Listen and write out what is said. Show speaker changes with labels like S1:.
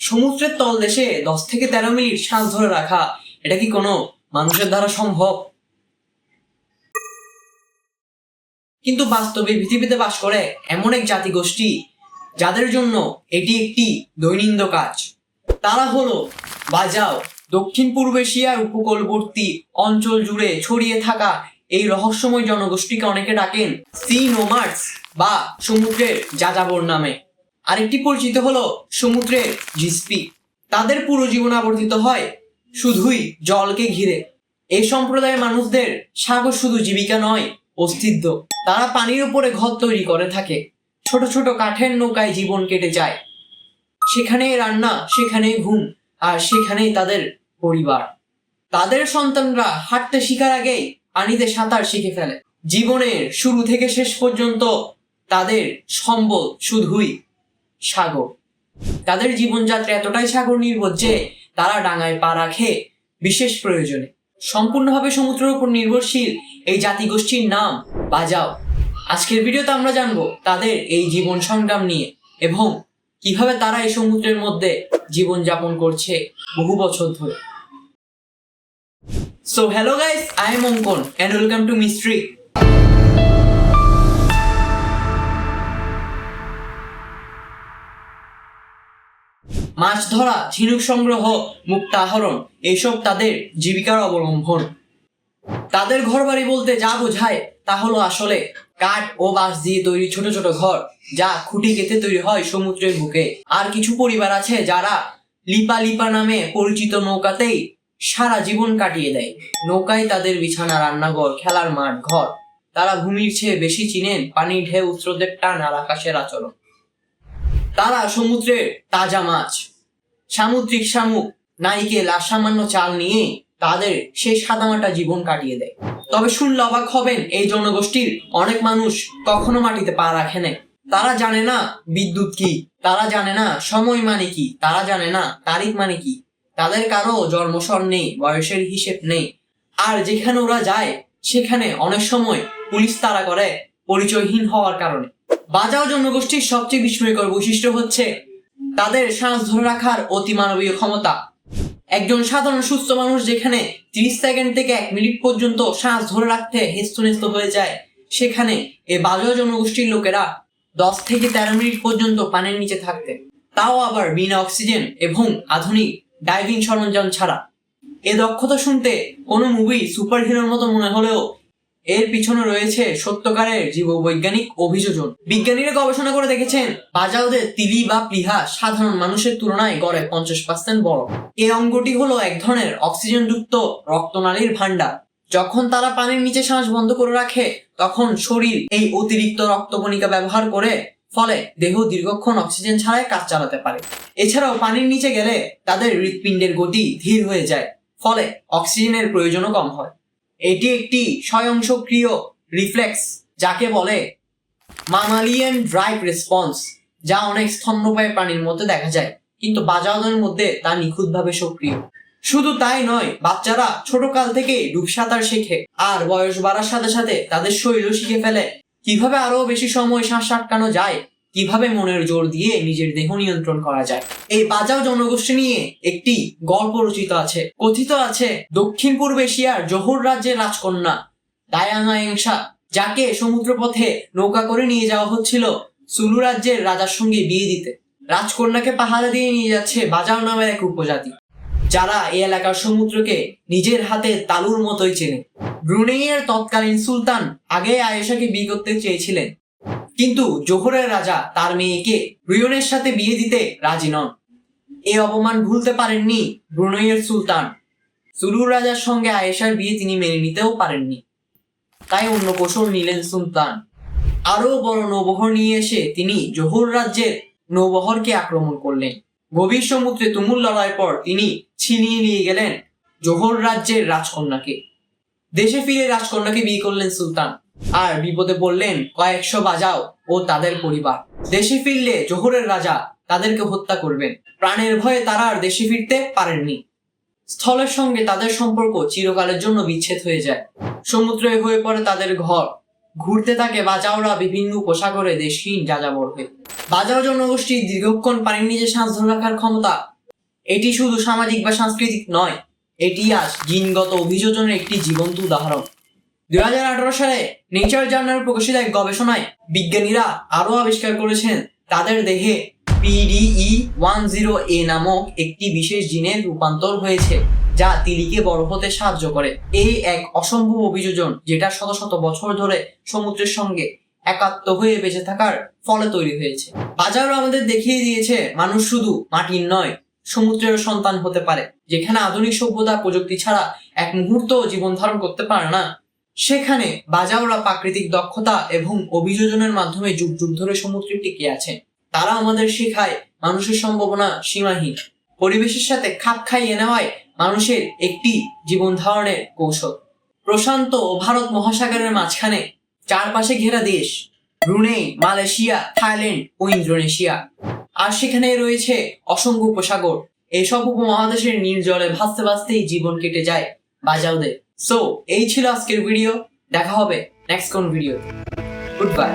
S1: সমুদ্রের তলদেশে দশ থেকে তেরো মিনিট শ্বাস ধরে রাখা, এটা কি কোনো মানুষের দ্বারা সম্ভব? কিন্তু বাস্তবে পৃথিবীতে বাস করে এমন এক জাতিগোষ্ঠী, যাদের জন্য এটি একটি দৈনন্দিন কাজ। তারা হলো বাজাও দক্ষিণ পূর্ব এশিয়ার উপকূলবর্তী অঞ্চল জুড়ে ছড়িয়ে থাকা এই রহস্যময় জনগোষ্ঠীকে অনেকে ডাকেন সি নোমার্স বা সমুদ্রের যাযাবর নামে। আরেকটি পরিচিত হলো সমুদ্রের জিসপি। তাদের পুরো জীবন আবর্তিত হয় শুধুই জলকে ঘিরে। এই সম্প্রদায়ের মানুষদের সাগর শুধু জীবিকা নয়, অস্তিত্ব। তারা পানির উপরে ঘর তৈরি করে থাকে। ছোট ছোট কাঠের নৌকায় জীবন কেটে যায়। সেখানেই রান্না, সেখানেই ঘুম, আর সেখানেই তাদের পরিবার। তাদের সন্তানরা হাঁটতে শিখার আগেই পানিতে সাঁতার শিখে ফেলে। জীবনের শুরু থেকে শেষ পর্যন্ত তাদের সম্বল শুধুই সাগর। তাদের জীবনযাত্রা এতটাই সাগর নির্ভর যে তারা ডাঙায় পা রাখে বিশেষ প্রয়োজনে। সম্পূর্ণভাবে সমুদ্রের উপর নির্ভরশীল এই জাতিগোষ্ঠীর নাম বাজাও। আজকের ভিডিওতে আমরা জানব তাদের এই জীবন সংগ্রাম নিয়ে এবং কীভাবে তারা এই সমুদ্রের মধ্যে জীবন যাপন করছে বহু বছর ধরে। So hello guys I am Ankan and welcome to mystery মাছ ধরা, ঝিনুক সংগ্রহ, মুক্তা আহরণ এইসব তাদের জীবিকার অবলম্বন। তাদের ঘর বাড়ি বলতে যা বোঝায় তা হলো আসলে কাঠ ও বাঁশ দিয়ে তৈরি ছোট ছোট ঘর, যা খুঁটি কেটে তৈরি হয় সমুদ্রের বুকে। আর কিছু পরিবার আছে যারা লিপা লিপা নামে পরিচিত নৌকাতেই সারা জীবন কাটিয়ে দেয়। নৌকায় তাদের বিছানা, রান্নাঘর, খেলার মাঠ, ঘর। তারা ভূমির চেয়ে বেশি চিনেন পানির ঢেউ, স্রোতের টান আর আকাশের আচরণ। তারা সমুদ্রের তাজা মাছ। সামুদ্রিক শামুক নাইকেল আর সামান্য চাল নিয়ে তাদের সেই সাদামাটা জীবন কাটিয়ে দেয়। তবে শুনলে অবাক হবেন, এই জনগোষ্ঠীর অনেক মানুষ কখনো মাটিতে পা রাখে না তারা জানে না বিদ্যুৎ কি, তারা জানে না সময় মানে কি, তারা জানে না তারিখ মানে কি। তাদের কারও জন্মসর নেই, বয়সের হিসেব নেই। আর যেখানে ওরা যায়, সেখানে অনেক সময় পুলিশ তারা করে পরিচয়হীন হওয়ার কারণে। বাজাও জনগোষ্ঠীর সবচেয়ে বিস্ময়কর বৈশিষ্ট্য হচ্ছে তাদের শ্বাস ধরে রাখার অতিমানবীয় ক্ষমতা। একজন সাধারণ সুস্থ মানুষ যেখানে তিরিশ সেকেন্ড থেকে এক মিনিট পর্যন্ত শ্বাস ধরে রাখতে হেস্তনেস্ত হয়ে যায়, সেখানে এ বাজাও জনগোষ্ঠীর লোকেরা দশ থেকে তেরো মিনিট পর্যন্ত পানির নিচে থাকতে। তাও আবার বিনা অক্সিজেন এবং আধুনিক ডাইভিং সরঞ্জাম ছাড়া। এ দক্ষতা শুনতে কোনো মুভি সুপার হিরোর মতো মনে হলেও এর পিছনে রয়েছে সত্যকারের জীববৈজ্ঞানিক অভিযোজন। বিজ্ঞানীরা গবেষণা করে দেখেছেন, বাজাওদের তিলি বা প্লিহা সাধারণ মানুষের তুলনায় গড়ে পঞ্চাশ পার্সেন্ট বড়। এই অঙ্গটি হলো এক ধরনের অক্সিজেনযুক্ত রক্তনালীর ভান্ডার যখন তারা পানির নিচে শ্বাস বন্ধ করে রাখে, তখন শরীর এই অতিরিক্ত রক্তকণিকা ব্যবহার করে, ফলে দেহ দীর্ঘক্ষণ অক্সিজেন ছাড়াই কাজ চালাতে পারে। এছাড়াও পানির নিচে গেলে তাদের হৃৎপিণ্ডের গতি ধীর হয়ে যায়, ফলে অক্সিজেনের প্রয়োজনও কম হয়। এটি একটি স্বয়ংসক্রিয় রিফ্লেক্স যাকে বলে মামালিয়ান ড্রাইভ রেসপন্স যা অনেক স্তন্যপায়ী প্রাণীর মধ্যে দেখা যায়, কিন্তু বাজাওদের মধ্যে তা নিখুঁতভাবে সক্রিয়। শুধু তাই নয়, বাচ্চারা ছোট কাল থেকে ডুব সাঁতার শেখে, আর বয়স বাড়ার সাথে সাথে তাদের শরীরও শিখে ফেলে। কীভাবে আরও বেশি সময় শ্বাস আটকানো যায় কীভাবে মনের জোর দিয়ে নিজের দেহ নিয়ন্ত্রণ করা যায়? এই বাজাও জনগোষ্ঠী নিয়ে একটি গল্প রচিত আছে। কথিত আছে, দক্ষিণ পূর্ব এশিয়ার জহুর রাজ্যের রাজকন্যা এংসা যাকে সমুদ্রপথে নৌকা করে নিয়ে যাওয়া হচ্ছিল সুলু রাজ্যের রাজার সঙ্গে বিয়ে দিতে। রাজকন্যাকে পাহাড়ে দিয়ে নিয়ে যাচ্ছে বাজাও নামের এক উপজাতি, যারা এই এলাকার সমুদ্রকে নিজের হাতে তালুর মতোই চেনে। ব্রুনেইয়ের তৎকালীন সুলতান আগে আয়েশাকে বিয়ে করতে চেয়েছিলেন। কিন্তু জোহরের রাজা তার মেয়েকে ব্রিয়নের সাথে বিয়ে দিতে রাজি নন। এই অপমান ভুলতে পারেননি ব্রুনেইয়ের সুলতান। সুলুর রাজার সঙ্গে আয়েশার বিয়ে তিনি মেনে নিতেও পারেননি। তাই অন্য কৌশল নিলেন সুলতান। আরও বড় নৌবহর নিয়ে এসে তিনি জোহর রাজ্যের নৌবহরকে আক্রমণ করলেন। গভীর সমুদ্রে তুমুল লড়াইয়ের পর তিনি ছিনিয়ে নিয়ে গেলেন জোহর রাজ্যের রাজকন্যাকে। দেশে ফিরে রাজকন্যাকে বিয়ে করলেন সুলতান। আর বিপদে পড়লেন কয়েকশো বাজাও ও তাদের পরিবার। দেশে ফিরলে জোহরের রাজা তাদেরকে হত্যা করবেন। প্রাণের ভয়ে তারা আর দেশে ফিরতে পারেননি। স্থলের সঙ্গে তাদের সম্পর্ক চিরকালের জন্য বিচ্ছেদ হয়ে যায়। সমুদ্রে হয়ে পড়ে তাদের ঘর। ঘুরতে থাকে বাজাওরা বিভিন্ন উপসাগরে দেশহীন যাযাবর হয়ে। বাজাও জনগোষ্ঠীর দীর্ঘক্ষণ পানির নিচে শ্বাস ধরে রাখার ক্ষমতা। এটি শুধু সামাজিক বা সাংস্কৃতিক নয়, এটি আজ জিনগত অভিযোজনের একটি জীবন্ত উদাহরণ। দুই হাজার আঠারো সালে নেচার জার্নাল প্রকাশিত এক গবেষণায় বিজ্ঞানীরা আরও আবিষ্কার করেছেন, তাদের দেহে পিডিই ওয়ান জিরো এ নামক একটি বিশেষ জিনের রূপান্তর হয়েছে, যা তিলিকে বড় হতে সাহায্য করে। এই এক অসম্ভব অভিযোজন যেটা শত শত বছর ধরে সমুদ্রের সঙ্গে একাত্ম হয়ে বেঁচে থাকার ফলে তৈরি হয়েছে। বাজারও আমাদের দেখিয়ে দিয়েছে, মানুষ শুধু মাটির নয় সমুদ্রের সন্তান হতে পারে, যেখানে আধুনিক সভ্যতা প্রযুক্তি ছাড়া এক মুহূর্ত জীবন ধারণ করতে পারে না। সেখানে বাজাওরা প্রাকৃতিক দক্ষতা এবং অভিযোজনের মাধ্যমে যুগ যুগ ধরে সমুদ্রে টিকে আছে তারা আমাদের শেখায় মানুষের সম্ভাবনা সীমাহীন। পরিবেশের সাথে খাপ খাইয়ে নেওয়ায় মানুষের একটি জীবন ধারণের কৌশল। প্রশান্ত ও ভারত মহাসাগরের মাঝখানে চারপাশে ঘেরা দেশ ব্রুনেই মালয়েশিয়া, থাইল্যান্ড ও ইন্দোনেশিয়া। আর সেখানে রয়েছে অসংখ্য উপসাগর। এসব উপমহাদেশের নীল জলে ভাসতে ভাসতেই জীবন কেটে যায় বাজাওদের। সো এই ছিল আজকের ভিডিও দেখা হবে নেক্সট কোন ভিডিও গুড বাই